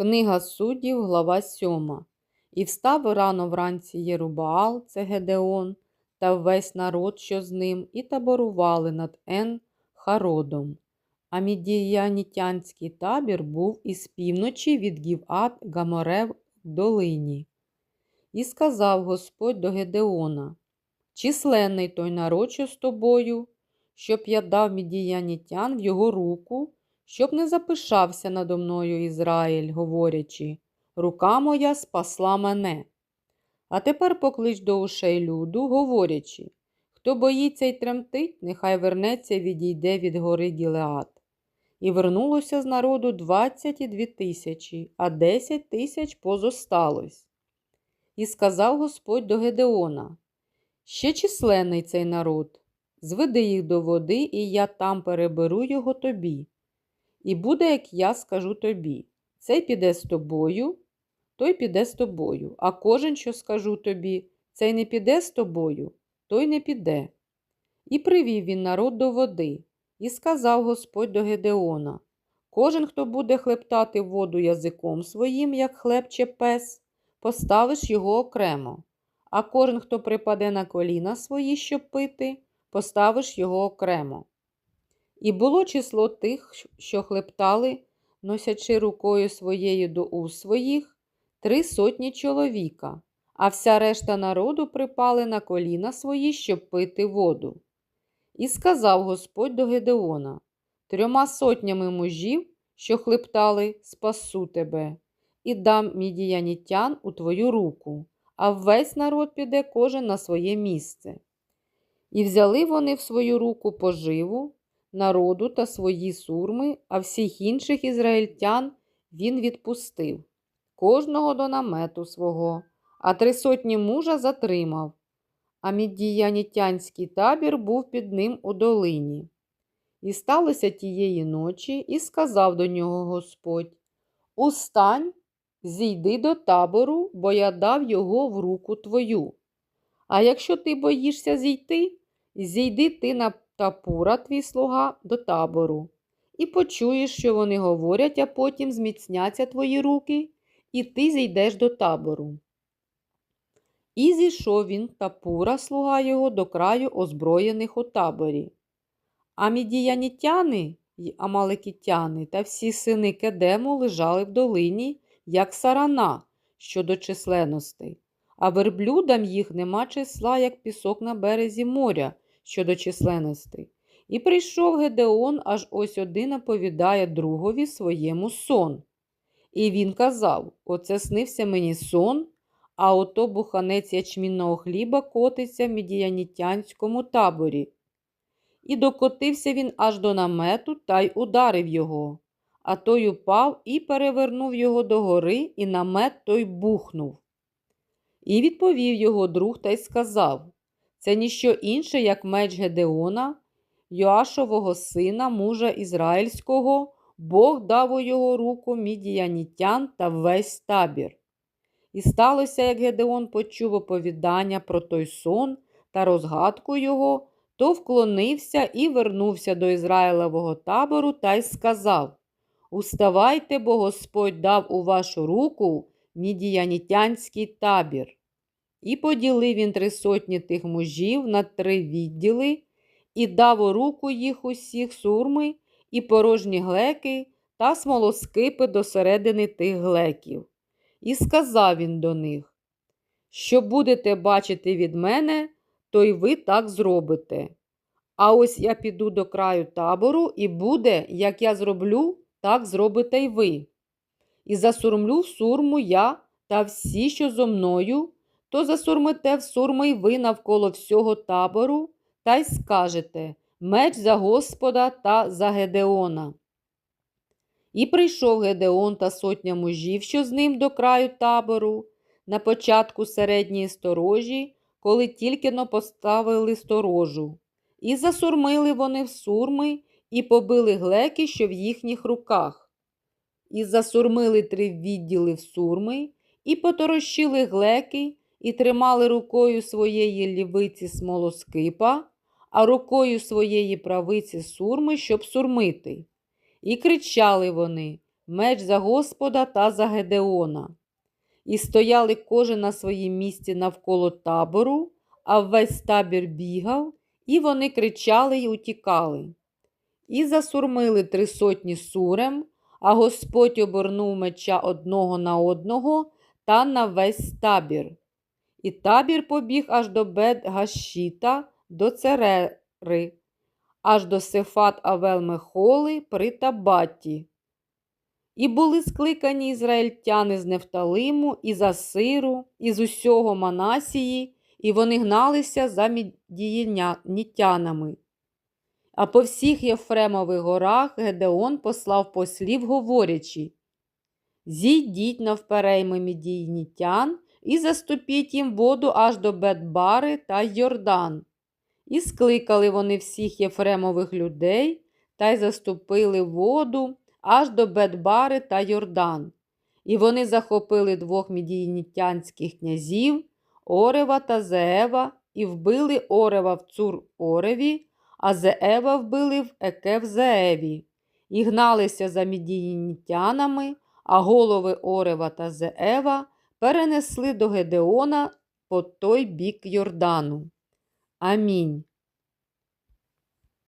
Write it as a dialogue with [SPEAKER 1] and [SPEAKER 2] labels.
[SPEAKER 1] Книга суддів, глава 7. І встав рано вранці Єрубаал, це Гедеон, та весь народ, що з ним, і таборували над Ен Хародом. А мідіянітянський табір був із півночі від Гіват Гаморев долині. І сказав Господь до Гедеона: Численний той народ, що з тобою, щоб я дав мідіянітян в його руку, щоб не запишався надо мною Ізраїль, говорячи, рука моя спасла мене. А тепер поклич до ушей люду, говорячи, хто боїться й тремтить, нехай вернеться і відійде від гори Гілеат. І вернулося з народу двадцять і дві тисячі, а десять тисяч позосталось. І сказав Господь до Гедеона: Ще численний цей народ, зведи їх до води, і я там переберу його тобі. І буде, як я скажу тобі. Цей піде з тобою, той піде з тобою, а кожен, що скажу тобі, цей не піде з тобою, той не піде. І привів він народ до води, і сказав Господь до Гедеона: Кожен, хто буде хлептати воду язиком своїм, як хлебче пес, поставиш його окремо, а кожен, хто припаде на коліна свої, щоб пити, поставиш його окремо. І було число тих, що хлептали, носячи рукою своєю до уст своїх, три сотні чоловіка, а вся решта народу припали на коліна свої, щоб пити воду. І сказав Господь до Гедеона: трьома сотнями мужів, що хлептали, спасу тебе, і дам мідіянітян у твою руку, а весь народ піде кожен на своє місце. І взяли вони в свою руку поживу, народу та свої сурми, а всіх інших ізраїльтян він відпустив, кожного до намету свого, а три сотні мужа затримав. А мідіянітянський табір був під ним у долині. І сталося тієї ночі, і сказав до нього Господь: Устань, зійди до табору, бо я дав його в руку твою. А якщо ти боїшся зійти, зійди ти на Тапура, твій слуга, до табору, і почуєш, що вони говорять, а потім зміцняться твої руки, і ти зійдеш до табору. І зійшов він Тапура, слуга його, до краю озброєних у таборі. А мідіянітяни й амалекітяни та всі сини Кедему лежали в долині, як сарана щодо численностей, а верблюдам їх нема числа, як пісок на березі моря щодо численностей. І прийшов Гедеон, аж ось один оповідає другові своєму сон. І він казав: Оце снився мені сон, а ото буханець ячмінного хліба котиться в мідіянітянському таборі. І докотився він аж до намету та й ударив його. А той упав і перевернув його догори, і намет той бухнув. І відповів його друг та й сказав це ніщо інше, як меч Гедеона, Йоашового сина, мужа Ізраїльського, Бог дав у його руку мідіянітян та весь табір. І сталося, як Гедеон почув оповідання про той сон та розгадку його, то вклонився і вернувся до Ізраїлевого табору та й сказав: Уставайте, бо Господь дав у вашу руку мідіянітянський табір. І поділив він три сотні тих мужів на три відділи, і дав у руку їх усіх сурми, і порожні глеки та смолоскипи до середини тих глеків. І сказав він до них: Що будете бачити від мене, то й ви так зробите. А ось я піду до краю табору, і буде, як я зроблю, так зробите й ви. І засурмлю в сурму я та всі, що зо мною то засурмите в сурми й ви навколо всього табору та й скажете меч за Господа та за Гедеона. І прийшов Гедеон та сотня мужів, що з ним до краю табору, на початку середньої сторожі, коли тільки но поставили сторожу. І засурмили вони в сурми, і побили глеки, що в їхніх руках. І засурмили три відділи в сурми, і поторощили глеки, і тримали рукою своєї лівиці смолоскипа, а рукою своєї правиці сурми, щоб сурмити. І кричали вони меч за Господа та за Гедеона. І стояли кожен на своїм місці навколо табору, а весь табір бігав, і вони кричали й утікали. І засурмили три сотні сурем, а Господь обернув меча одного на одного та на весь табір. І табір побіг аж до Бет-Гашіта, до Церери, аж до Сефат Авел-Мехоли при Табаті. І були скликані ізраїльтяни з Нефталиму, і з Асиру, і з усього Манасії, і вони гналися за мідіянітянами. А по всіх Єфремових горах Гедеон послав послів, говорячи Зійдіть навперейми мідійнітян і заступіть їм воду аж до Бетбари та Йордан. І скликали вони всіх Єфремових людей та й заступили воду аж до Бетбари та Йордан. І вони захопили двох мідійнітянських князів Орева та Зеева, і вбили Орева в Цур Ореві, а Зеева вбили в Екев Зееві, і гналися за мідійнітянами, а голови Орева та Зеева перенесли до Гедеона по той бік Йордану. Амінь.